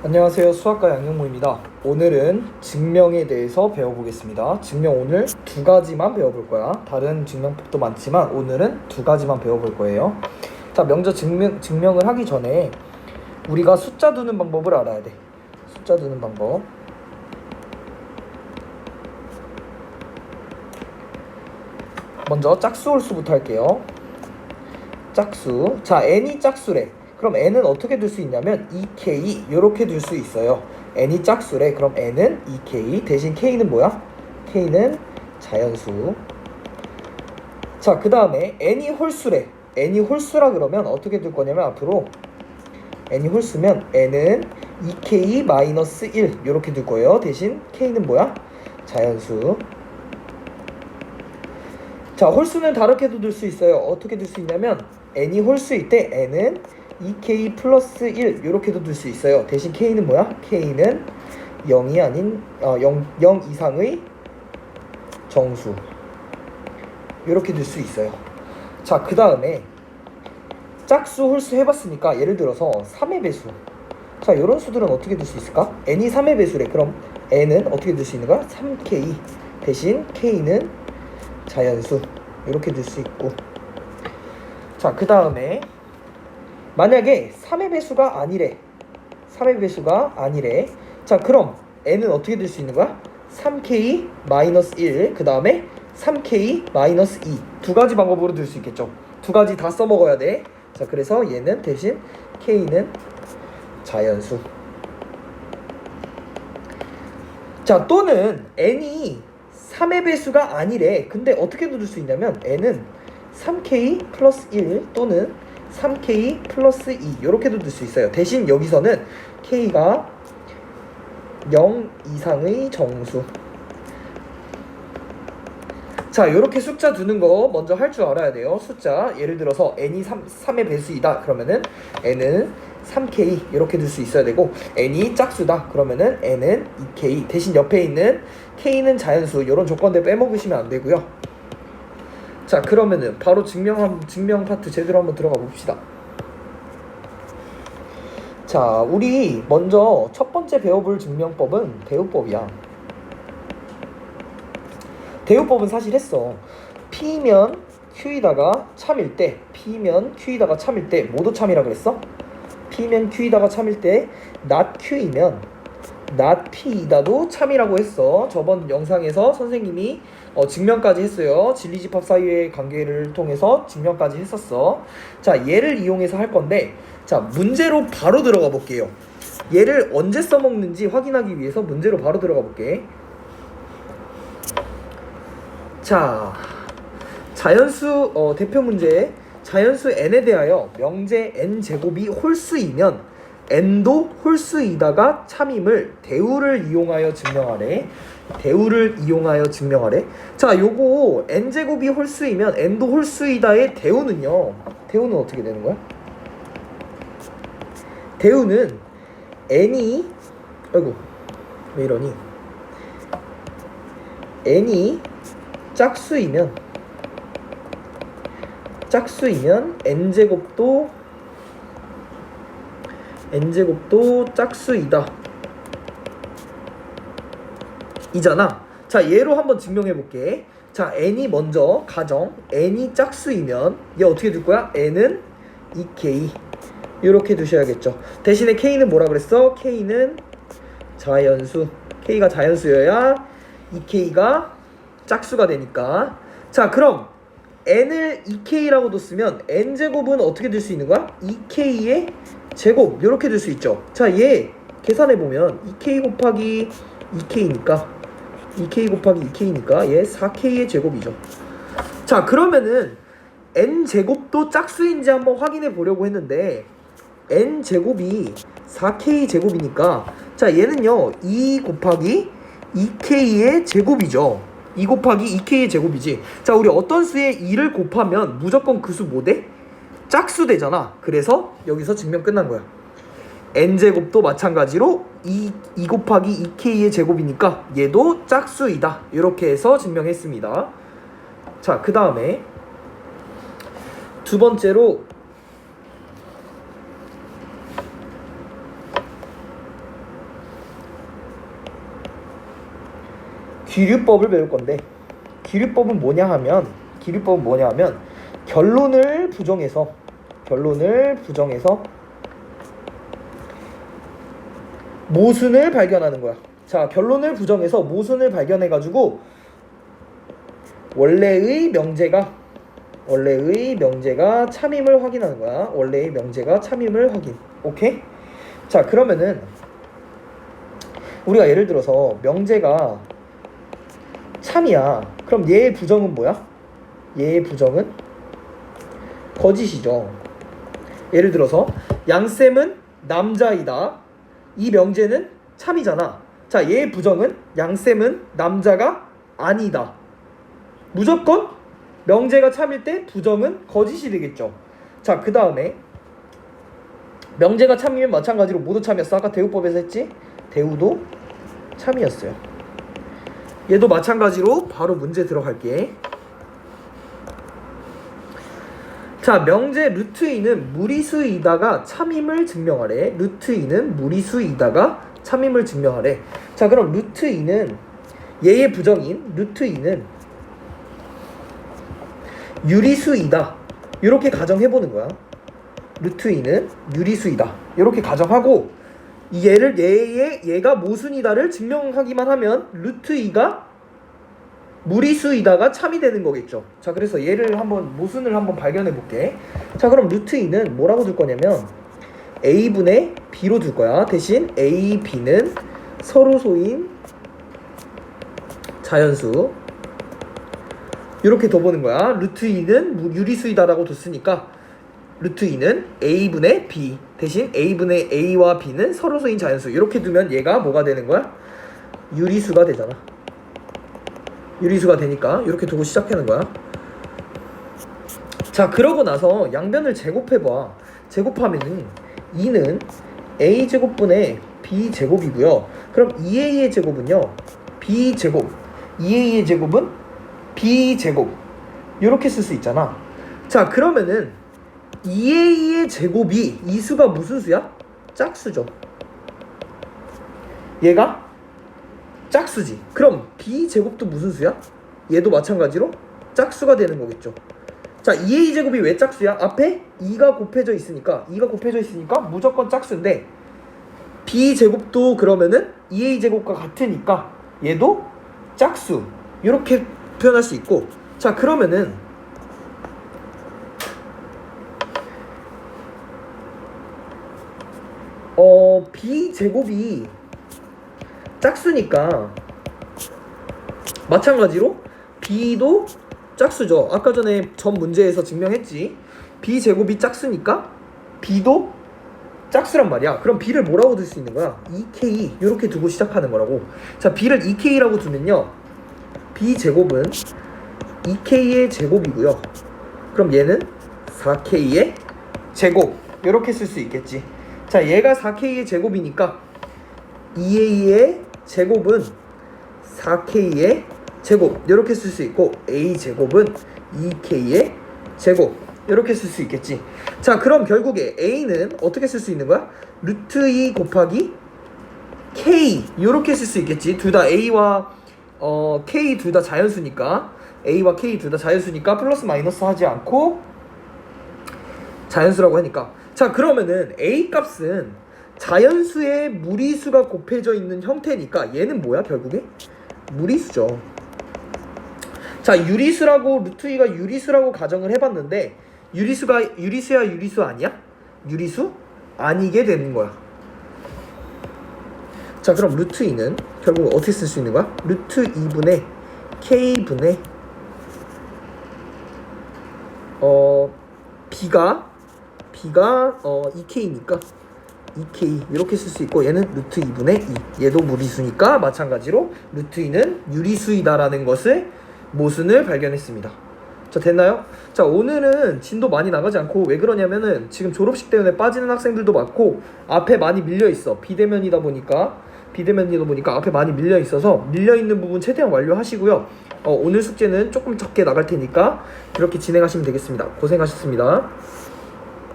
안녕하세요. 수학과 양영모입니다. 오늘은 증명에 대해서 배워보겠습니다. 증명 오늘 두 가지만 배워볼 거야. 다른 증명법도 많지만 오늘은 두 가지만 배워볼 거예요. 자, 먼저 증명, 증명을 하기 전에 우리가 숫자 두는 방법을 알아야 돼. 숫자 두는 방법. 먼저 짝수 홀수부터 할게요. 짝수. 자, n이 짝수래. 그럼 n은 어떻게 둘 수 있냐면 2k 이렇게 둘 수 있어요. n이 짝수래. 그럼 n은 2k 대신 k는 뭐야? k는 자연수. 자, 그 다음에 n이 홀수래. n이 홀수라 그러면 어떻게 둘 거냐면 앞으로 n이 홀수면 n은 2k 마이너스 1 이렇게 둘 거예요. 대신 k는 뭐야? 자연수. 자, 홀수는 다르게도 둘 수 있어요. 어떻게 둘 수 있냐면 n이 홀수일 때 n은 2k 플러스 1 이렇게도 둘 수 있어요. 대신 k는 뭐야? k는 0이 아닌 어, 0, 0 이상의 정수 이렇게 둘 수 있어요. 자, 그 다음에 짝수 홀수 해봤으니까 예를 들어서 3의 배수 자, 이런 수들은 어떻게 둘 수 있을까? n이 3의 배수래. 그럼 n은 어떻게 둘 수 있는 거야? 3k 대신 k는 자연수 이렇게 둘 수 있고 자 그 다음에 만약에 3의 배수가 아니래. 3의 배수가 아니래. 자 그럼 n은 어떻게 될 수 있는 거야? 3k 마이너스 1 그 다음에 3k 마이너스 2 두 가지 방법으로 들 수 있겠죠. 두 가지 다 써먹어야 돼 자 그래서 얘는 대신 k는 자연수. 자 또는 n이 3의 배수가 아니래. 근데 어떻게 두를 수 있냐면 n은 3k 플러스 1 또는 3k 플러스 2 이렇게도 둘수 있어요. 대신 여기서는 k가 0 이상의 정수. 자, 이렇게 숫자 두는 거 먼저 할 줄 알아야 돼요. 숫자 예를 들어서 n이 3, 3의 배수이다. 그러면은 n은 3k 이렇게 둘 수 있어야 되고 n이 짝수다. 그러면은 n은 2k 대신 옆에 있는 k는 자연수 이런 조건들 빼먹으시면 안 되고요. 자, 그러면은 바로 증명 한 증명 파트 제대로 한번 들어가 봅시다. 자, 우리 먼저 첫 번째 배워볼 증명법은 대우법이야. 대우법은 사실 했어. P면 Q이다가 참일 때, P면 Q이다가 참일 때 모두 참이라 그랬어? P면 Q이다가 참일 때 not Q이면 P이다도 참이라고 했어. 저번 영상에서 선생님이 어, 증명까지 했어요. 진리집합 사이의 관계를 통해서 증명까지 했었어. 자, 얘를 이용해서 할 건데, 자, 문제로 바로 들어가 볼게요. 얘를 언제 써먹는지 확인하기 위해서 문제로 바로 들어가 볼게. 자, 자연수 어, 대표 문제 자연수 n에 대하여 명제 n 제곱이 홀수이면 n도 홀수이다가 참임을 대우를 이용하여 증명하래. 대우를 이용하여 증명하래. 자, 요거 n 제곱이 홀수이면 n도 홀수이다의 대우는요. 대우는 어떻게 되는 거야? 대우는 n이 아이고 왜 이러니? n이 짝수이면 짝수이면 n 제곱도 n 제곱도 짝수이다. 이잖아. 자, 얘로 한번 증명해 볼게. 자, n이 먼저 가정 n이 짝수이면 얘 어떻게 둘 거야? n은 2k 이렇게 두셔야겠죠. 대신에 k는 뭐라 그랬어? k는 자연수. k가 자연수여야 2k가 짝수가 되니까. 자, 그럼 n을 2k라고 뒀으면 n 제곱은 어떻게 될 수 있는 거야? 2k의 제곱 이렇게 될 수 있죠. 자, 얘 계산해 보면 2k 곱하기 2k니까 2k 곱하기 2k니까 얘 4k의 제곱이죠. 자, 그러면은 n 제곱도 짝수인지 한번 확인해 보려고 했는데 n 제곱이 4k 제곱이니까 자, 얘는요. 2 곱하기 2k의 제곱이죠. 2 곱하기 2k의 제곱이지. 자, 우리 어떤 수에 2를 곱하면 무조건 그 수 뭐 돼? 짝수되잖아. 그래서 여기서 증명 끝난 거야. n제곱도 마찬가지로 2, 2 곱하기 2k의 제곱이니까 얘도 짝수이다. 이렇게 해서 증명했습니다. 자, 그 다음에 두 번째로 기류법을 배울 건데 기류법은 뭐냐 하면 기류법은 뭐냐 하면 결론을 부정해서 결론을 부정해서 모순을 발견하는 거야. 자, 결론을 부정해서 모순을 발견해 가지고 원래의 명제가 원래의 명제가 참임을 확인하는 거야. 원래의 명제가 참임을 확인. 오케이? 자, 그러면은 우리가 예를 들어서 명제가 참이야. 그럼 얘의 부정은 뭐야? 얘의 부정은 거짓이죠. 예를 들어서 양쌤은 남자이다. 이 명제는 참이잖아. 자, 얘의 부정은 양쌤은 남자가 아니다. 무조건 명제가 참일 때 부정은 거짓이 되겠죠. 자, 그 다음에 명제가 참이면 마찬가지로 모두 참이었어. 아까 대우법에서 했지? 대우도 참이었어요. 얘도 마찬가지로 바로 문제 들어갈게. 자, 명제 루트 2는 무리수이다가 참임을 증명하래. 루트 2는 무리수이다가 참임을 증명하래. 자, 그럼 루트 2는 얘의 부정인 루트 2는 유리수이다. 이렇게 가정해 보는 거야. 루트 2는 유리수이다. 이렇게 가정하고 이 얘를 얘의 얘가 모순이다를 증명하기만 하면 루트 2가 무리수이다가 참이 되는 거겠죠. 자, 그래서 얘를 한번 모순을 한번 발견해 볼게. 자, 그럼 루트 2는 뭐라고 둘 거냐면 a분의 b로 둘 거야. 대신 a, b는 서로 소인 자연수 이렇게 둬보는 거야. 루트 2는 유리수이다라고 뒀으니까 루트 2는 a분의 b 대신 a분의 a와 b는 서로 소인 자연수 이렇게 두면 얘가 뭐가 되는 거야? 유리수가 되잖아. 유리수가 되니까 이렇게 두고 시작하는 거야. 자 그러고 나서 양변을 제곱해봐. 제곱하면은 2는 a 제곱분의 b 제곱이고요. 그럼 2a의 제곱은요 b 제곱, 2a의 제곱은 b 제곱 이렇게 쓸 수 있잖아. 자 그러면은 2a의 제곱이 이 수가 무슨 수야? 짝수죠. 얘가 짝수지. 그럼 b 제곱도 무슨 수야? 얘도 마찬가지로 짝수가 되는 거겠죠. 자, 2a 제곱이 왜 짝수야? 앞에 2가 곱해져 있으니까 2가 곱해져 있으니까 무조건 짝수인데 b 제곱도 그러면은 2a 제곱과 같으니까 얘도 짝수. 이렇게 표현할 수 있고 자, 그러면은 어, b 제곱이 짝수니까 마찬가지로 b도 짝수죠. 아까 전에 전 문제에서 증명했지. b 제곱이 짝수니까 b도 짝수란 말이야. 그럼 b를 뭐라고 둘 수 있는 거야? 2k 이렇게 두고 시작하는 거라고. 자, b를 2k라고 두면요. b 제곱은 2k의 제곱이고요. 그럼 얘는 4k의 제곱 이렇게 쓸 수 있겠지. 자, 얘가 4k의 제곱이니까 2a의 제곱은 4k의 제곱 이렇게 쓸 수 있고 a 제곱은 2k의 제곱 이렇게 쓸 수 있겠지. 자, 그럼 결국에 a는 어떻게 쓸 수 있는 거야? 루트 2 곱하기 k 이렇게 쓸 수 있겠지. 둘 다 a와 어, k 둘 다 자연수니까 a와 k 둘 다 자연수니까 플러스 마이너스 하지 않고 자연수라고 하니까 자 그러면은 a 값은 자연수의 무리수가 곱해져 있는 형태니까 얘는 뭐야 결국에 무리수죠. 자 유리수라고 루트 2가 유리수라고 가정을 해봤는데 유리수가 유리수야 유리수 아니야? 유리수 아니게 되는 거야. 자 그럼 루트 2는 결국 어떻게 쓸 수 있는 거야? 루트 2분의 k분의 어 b가 b가 어 2k니까 2k 이렇게 쓸 수 있고 얘는 루트 2분의 2 얘도 무리수니까 마찬가지로 루트 2는 유리수이다라는 것을 모순을 발견했습니다. 자 됐나요? 자 오늘은 진도 많이 나가지 않고 왜 그러냐면은 지금 졸업식 때문에 빠지는 학생들도 많고 앞에 많이 밀려 있어. 비대면이다 보니까. 비대면이다 보니까 앞에 많이 밀려 있어서 밀려 있는 부분 최대한 완료하시고요. 어, 오늘 숙제는 조금 적게 나갈 테니까 그렇게 진행하시면 되겠습니다. 고생하셨습니다